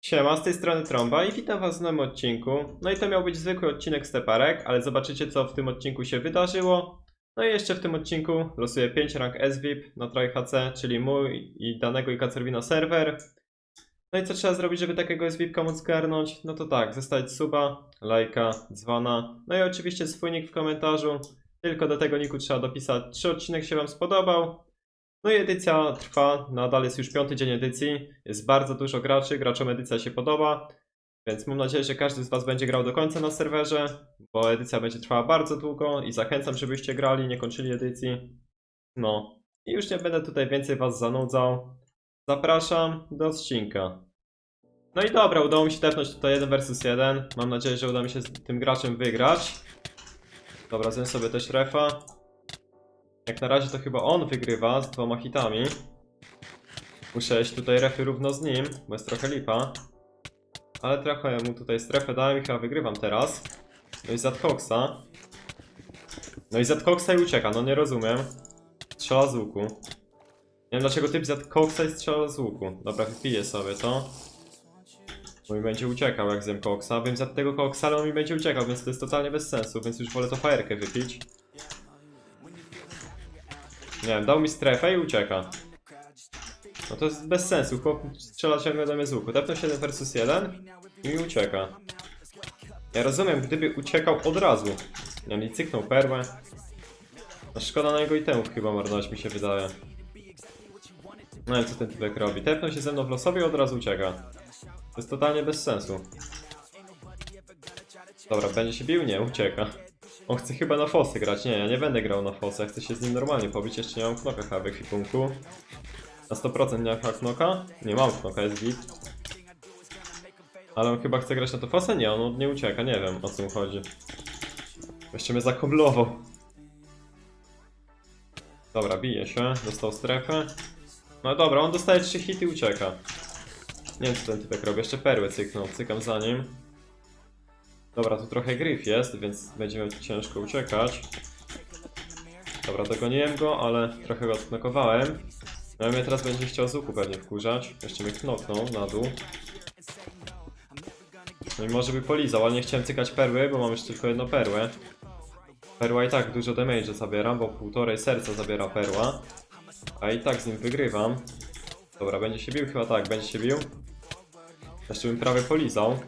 Siema, z tej strony Trąba i witam was w nowym odcinku. No i to miał być zwykły odcinek steparek, ale zobaczycie co w tym odcinku się wydarzyło. No i jeszcze w tym odcinku losuję 5 rank SVIP na TroyHC, czyli mój i danego i Kacerwina serwer. No i co trzeba zrobić, żeby takiego SVIPka móc zgarnąć? No to tak, zostawić suba, lajka, dzwona, no i oczywiście swój nick w komentarzu. Tylko do tego niku trzeba dopisać, czy odcinek się wam spodobał, no i edycja trwa, nadal jest już piąty dzień edycji, jest bardzo dużo graczy, graczom edycja się podoba, więc mam nadzieję, że każdy z Was będzie grał do końca na serwerze, bo edycja będzie trwała bardzo długo i zachęcam, żebyście grali, nie kończyli edycji. No i już nie będę tutaj więcej Was zanudzał. Zapraszam do odcinka. No i dobra, udało mi się tepnąć tutaj 1 versus 1. Mam nadzieję, że uda mi się z tym graczem wygrać. Dobra, zjem sobie też refa. Jak na razie to chyba on wygrywa z dwoma hitami. Muszę tutaj refy równo z nim, bo jest trochę lipa. Ale trochę mu tutaj strefę dałem i chyba wygrywam teraz. No i Zadcoxa. No i Zadcoxa i ucieka, no nie rozumiem. Strzela z łuku. Nie wiem dlaczego typ Zadcoxa i strzela z łuku. Dobra, wypiję sobie to. Bo mi będzie uciekał jak zjem koksa. Wiem za tego koksa, ale on mi będzie uciekał, więc to jest totalnie bez sensu, więc już wolę to fajerkę wypić. Nie wiem, dał mi strefę i ucieka. No to jest bez sensu, chłop strzela ciągle do mnie z łuku. Tepnął 7 versus 1 i ucieka. Ja rozumiem, gdyby uciekał od razu. Nie wiem, i cyknął perłę. No szkoda na jego itemów chyba marnować mi się wydaje. No wiem co ten typek robi. Tepnął się ze mną w losowie i od razu ucieka. To jest totalnie bez sensu. Dobra, będzie się bił? Nie, ucieka. On chce chyba na fosy grać. Nie, ja nie będę grał na fosy. Chcę się z nim normalnie pobić. Jeszcze nie mam knoka chyba w ekwipunku. Na 100% nie mam knoka? Nie mam knoka, jest git. Ale on chyba chce grać na to fosę? Nie, on nie ucieka. Nie wiem o co mu chodzi. Jeszcze mnie zakoblował. Dobra, bije się. Dostał strefę. No dobra, on dostaje 3 hity i ucieka. Nie wiem co ten typek robi. Jeszcze perłę cyknął. Cykam za nim. Dobra, tu trochę gryf jest, więc będzie miał ciężko uciekać. Dobra, dogoniłem go, ale trochę go odknokowałem. No i mnie teraz będzie chciał z łuku pewnie wkurzać. Jeszcze mnie knoknął na dół. No i może by polizał, ale nie chciałem cykać perły, bo mam już tylko jedną perłę. Perła i tak dużo damage zabiera, bo półtorej serca zabiera perła. A i tak z nim wygrywam. Dobra, będzie się bił? Chyba tak, będzie się bił. Jeszcze bym prawie polizał.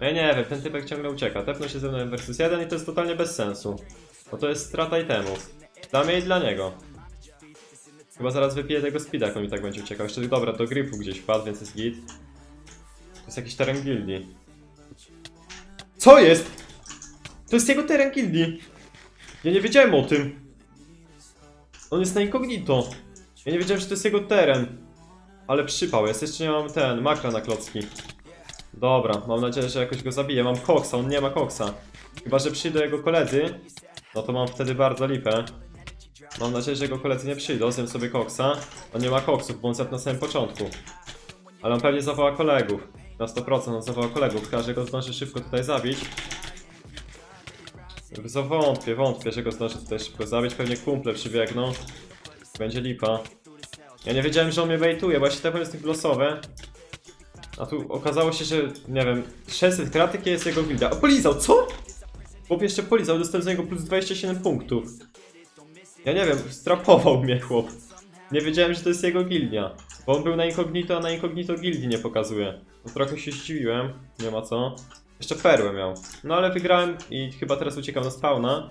No ja nie wiem, ten typek ciągle ucieka. Tepnął się ze mną versus 1 i to jest totalnie bez sensu. Bo to jest strata itemów. Dla mnie i dla niego. Chyba zaraz wypiję tego speeda, jak on mi tak będzie uciekał. Jeszcze dobra, do gripu gdzieś wpadł, więc jest git. To jest jakiś teren gildii. Co jest? To jest jego teren gildii. Ja nie wiedziałem o tym. On jest na incognito. Ja nie wiedziałem, że to jest jego teren. Ale przypał jest, jeszcze nie mam ten, makra na klocki. Dobra, mam nadzieję, że jakoś go zabiję. Mam koksa, on nie ma koksa. Chyba, że przyjdą jego koledzy, no to mam wtedy bardzo lipę. Mam nadzieję, że jego koledzy nie przyjdą, zjem sobie koksa. On nie ma koksów, bo on zjadł na samym początku. Ale on pewnie zawoła kolegów. Na 100% on zawoła kolegów, że go zdąży szybko tutaj zabić. Za wątpię, że go zdąży tutaj szybko zabić. Pewnie kumple przybiegną. Będzie lipa. Ja nie wiedziałem, że on mnie baituje, ja się tepłem z tych losowe. A tu okazało się, że nie wiem, 600 kratek jest jego gilda. O, polizał, co? Chłop jeszcze polizał, dostał z niego plus 27 punktów. Ja nie wiem, strapował mnie chłop. Nie wiedziałem, że to jest jego gildia. Bo on był na incognito, a na incognito gildii nie pokazuje. No trochę się zdziwiłem, nie ma co. Jeszcze perłę miał. No ale wygrałem i chyba teraz uciekam na spawna.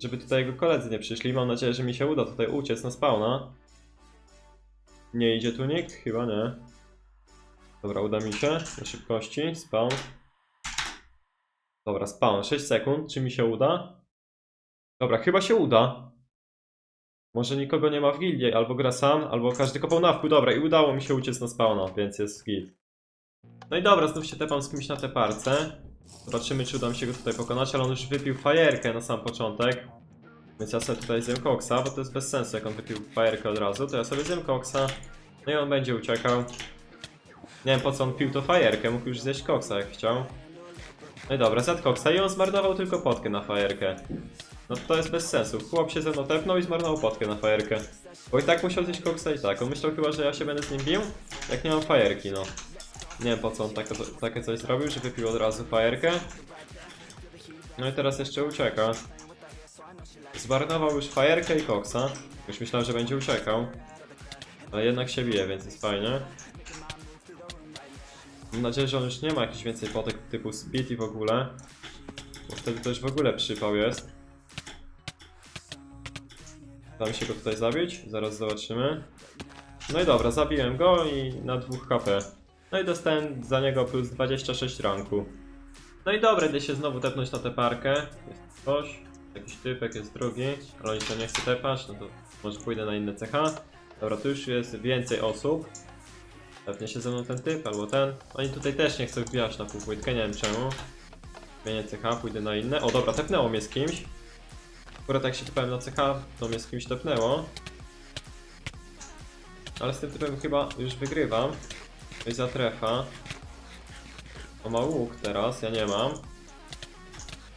Żeby tutaj jego koledzy nie przyszli. Mam nadzieję, że mi się uda tutaj uciec na spawna. Nie idzie tu nikt? Chyba nie. Dobra, uda mi się. Na szybkości. Spawn. Dobra, spawn. 6 sekund. Czy mi się uda? Dobra, chyba się uda. Może nikogo nie ma w gildii, albo gra sam, albo każdy kopał na wpół. Dobra, i udało mi się uciec na spawna, więc jest git. No i dobra, znów się tepam z kimś na te parce. Zobaczymy, czy uda mi się go tutaj pokonać, ale on już wypił fajerkę na sam początek. Więc ja sobie tutaj zjem koksa, bo to jest bez sensu, jak on wypił fajerkę od razu, to ja sobie zjem koksa. No i on będzie uciekał. Nie wiem po co on pił to fajerkę, mógł już zjeść koksa jak chciał. No i dobra, zjadł koksa i on zmarnował tylko potkę na fajerkę. No to jest bez sensu. Chłop się ze mną tepnął i zmarnował potkę na fajerkę. Bo i tak musiał zjeść koksa i tak. On myślał chyba, że ja się będę z nim bił, jak nie mam fajerki, no. Nie wiem po co on takie, takie coś zrobił, że wypił od razu fajerkę. No i teraz jeszcze ucieka. Zmarnował już fajerkę i koksa. Już myślałem, że będzie uciekał. Ale jednak się bije, więc jest fajnie. Mam nadzieję, że on już nie ma jakichś więcej potek typu speed i w ogóle. Bo wtedy to już w ogóle przypał jest. Da mi się go tutaj zabić? Zaraz zobaczymy. No i dobra, zabiłem go i na 2 HP. No i dostałem za niego plus 26 ranku. No i dobra, idę się znowu tepnąć na tę parkę. Jest ktoś, jakiś typek, jest drugi, ale on nie chce tepać, no to może pójdę na inne CH. Dobra, tu już jest więcej osób. Pewnie się ze mną ten typ albo ten. Oni tutaj też nie chcą wbijać na półpłytkę, nie wiem czemu. Zmienię CH, pójdę na inne. O dobra, tepnęło mnie z kimś. Akurat jak się tepałem na CH, to mnie z kimś tepnęło. Ale z tym typem chyba już wygrywam. Jest za trefa. On ma łuk teraz, ja nie mam.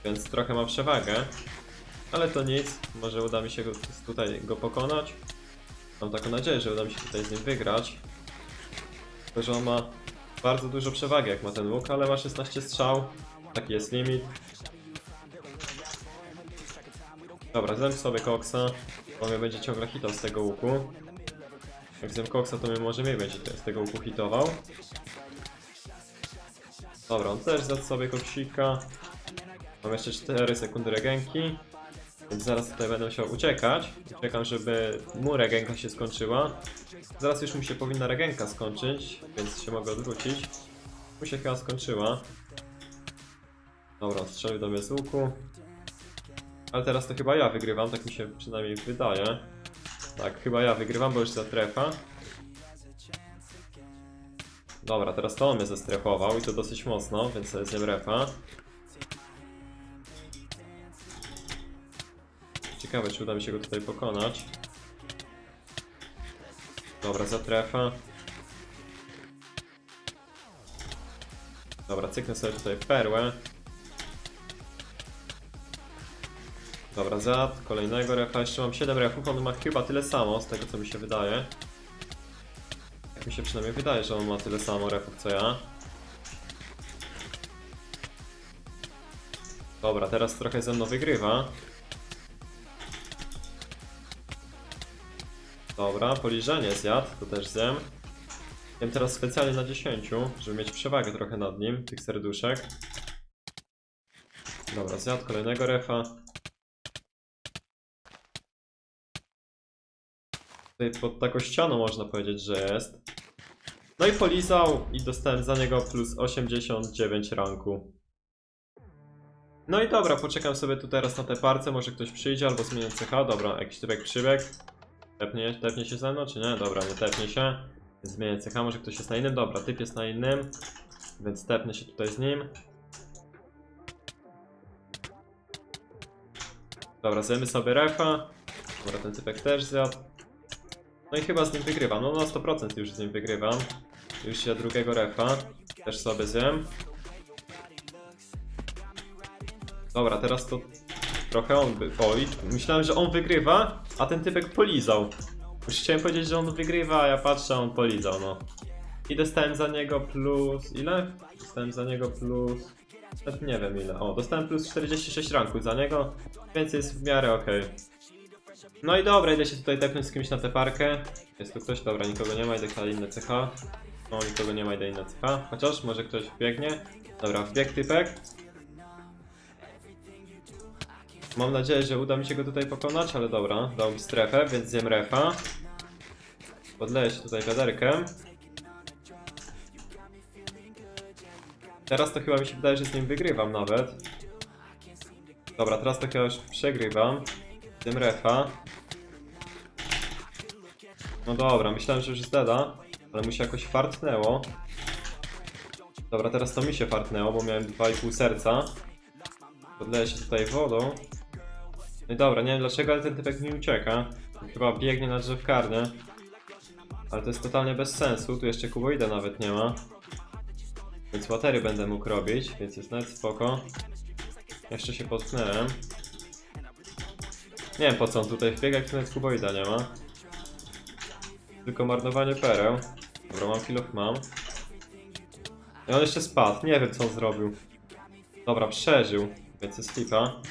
Więc trochę ma przewagę. Ale to nic, może uda mi się go tutaj go pokonać. Mam taką nadzieję, że uda mi się tutaj z nim wygrać. Tylko, że on ma bardzo dużo przewagi jak ma ten łuk, ale ma 16 strzał. Taki jest limit. Dobra, zjem sobie koksa. On mnie będzie ciągle hitał z tego łuku. Jak zjem koksa, to mnie może mnie będzie z tego łuku hitował. Dobra, on też zjadł sobie koksika. Mam jeszcze 4 sekundy regenki. Więc zaraz tutaj będę musiał uciekać. Czekam, żeby mu regenka się skończyła. Zaraz już mi się powinna regenka skończyć, więc się mogę odwrócić. Mu się chyba skończyła. Dobra, strzelił do mnie z łuku. Ale teraz to chyba ja wygrywam, tak mi się przynajmniej wydaje. Tak, chyba ja wygrywam, bo już zatrefa. Dobra, teraz to on mnie zestrefował i to dosyć mocno, więc sobie zjem refa. Ciekawe, czy uda mi się go tutaj pokonać. Dobra, zatrefa. Dobra, cyknę sobie tutaj perłę. Dobra, zad, kolejnego refa. Jeszcze mam 7 refów, on ma chyba tyle samo, z tego co mi się wydaje. Tak mi się przynajmniej wydaje, że on ma tyle samo refów co ja. Dobra, teraz trochę ze mną wygrywa. Dobra, poliżenie zjadł, to też zjem. Jem teraz specjalnie na 10, żeby mieć przewagę trochę nad nim, tych serduszek. Dobra, zjadł kolejnego refa. Tutaj pod taką ścianą można powiedzieć, że jest. No i polizał i dostałem za niego plus 89 ranku. No i dobra, poczekam sobie tu teraz na te parce, może ktoś przyjdzie albo zmienię CH. Dobra, jakiś typek przybiegł. Tepnie, tepnie się ze mną, czy nie? Dobra, nie tepnie się. Zmienię CH, może ktoś jest na innym. Dobra, typ jest na innym. Więc tepnę się tutaj z nim. Dobra, zjemy sobie refa. Dobra, ten typek też zjadł. No i chyba z nim wygrywam. No na 100% już z nim wygrywam. Już się drugiego refa. Też sobie zjem. Dobra, teraz to trochę on by... O, i myślałem, że on wygrywa, a ten typek polizał. Już chciałem powiedzieć, że on wygrywa, a ja patrzę, on polizał, no. I dostałem za niego plus... ile? Dostałem za niego plus... Nawet nie wiem ile. O, dostałem plus 46 ranku za niego, więc jest w miarę okej. No i dobra, idę się tutaj tepnąć z kimś na tę parkę. Jest tu ktoś? Dobra, nikogo nie ma, idę na inne CH. O, nikogo nie ma, idę inne CH. Chociaż może ktoś biegnie. Dobra, wbieg typek. Mam nadzieję, że uda mi się go tutaj pokonać, ale dobra, dał mi strefę, więc zjem refa. Podleję się tutaj wiaderkiem. Teraz to chyba mi się wydaje, że z nim wygrywam nawet. Dobra, teraz to chyba już przegrywam. Zjem refa. No dobra, myślałem, że już jest deda, ale mu się jakoś fartnęło. Dobra, teraz to mi się fartnęło, bo miałem 2,5 serca. Podleję się tutaj wodą. No i dobra, nie wiem dlaczego, ale ten typek mi ucieka. Chyba biegnie na drzewkarnię. Ale to jest totalnie bez sensu, tu jeszcze kuboida nawet nie ma. Więc łatery będę mógł robić, więc jest nawet spoko. Jeszcze się potknąłem. Nie wiem po co on tutaj wbiega, jak tu nawet kuboida nie ma. Tylko marnowanie pereł. Dobra, mam kilof mam. I on jeszcze spadł, nie wiem co on zrobił. Dobra, przeżył, więc jest lipa.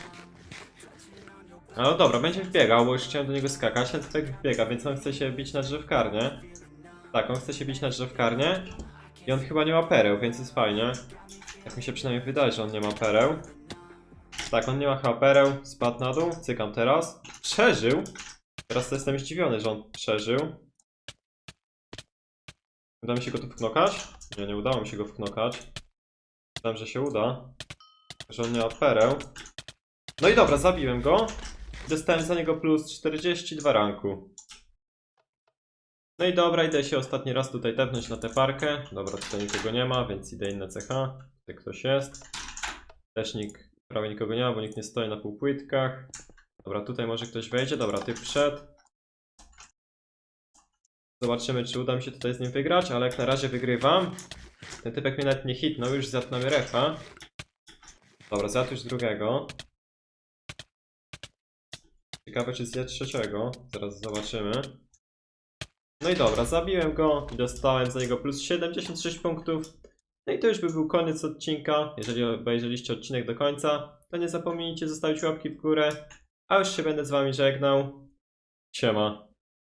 No dobra, będzie wbiegał, bo już chciałem do niego skakać, ten typek wbiega, więc on chce się bić na drzewkarnię. Tak, on chce się bić na drzewkarnię. I on chyba nie ma pereł, więc jest fajnie. Tak mi się przynajmniej wydaje, że on nie ma pereł. Tak, on nie ma chyba pereł, spadł na dół, cykam teraz. Przeżył! Teraz to jestem zdziwiony, że on przeżył. Uda mi się go tu wknokać? Nie, nie udało mi się go wknokać. Myślałem, że się uda. Że on nie ma pereł. No i dobra, zabiłem go. Dostałem za niego plus 42 ranku. No i dobra, idę się ostatni raz tutaj tepnąć na tę parkę. Dobra, tutaj nikogo nie ma, więc idę inne CH. Tutaj ktoś jest. Też nikt, prawie nikogo nie ma, bo nikt nie stoi na półpłytkach. Dobra, tutaj może ktoś wejdzie. Dobra, ty wszedł. Zobaczymy, czy uda mi się tutaj z nim wygrać, ale jak na razie wygrywam. Ten typek mnie nawet nie hitnął, już zjadł na mnie refa. Dobra, zjadł już drugiego. Ciekawe, czy zjadł trzeciego. Zaraz zobaczymy. No i dobra, zabiłem go i dostałem za niego plus 76 punktów. No i to już by był koniec odcinka. Jeżeli obejrzeliście odcinek do końca, to nie zapomnijcie zostawić łapki w górę. A już się będę z wami żegnał. Siema.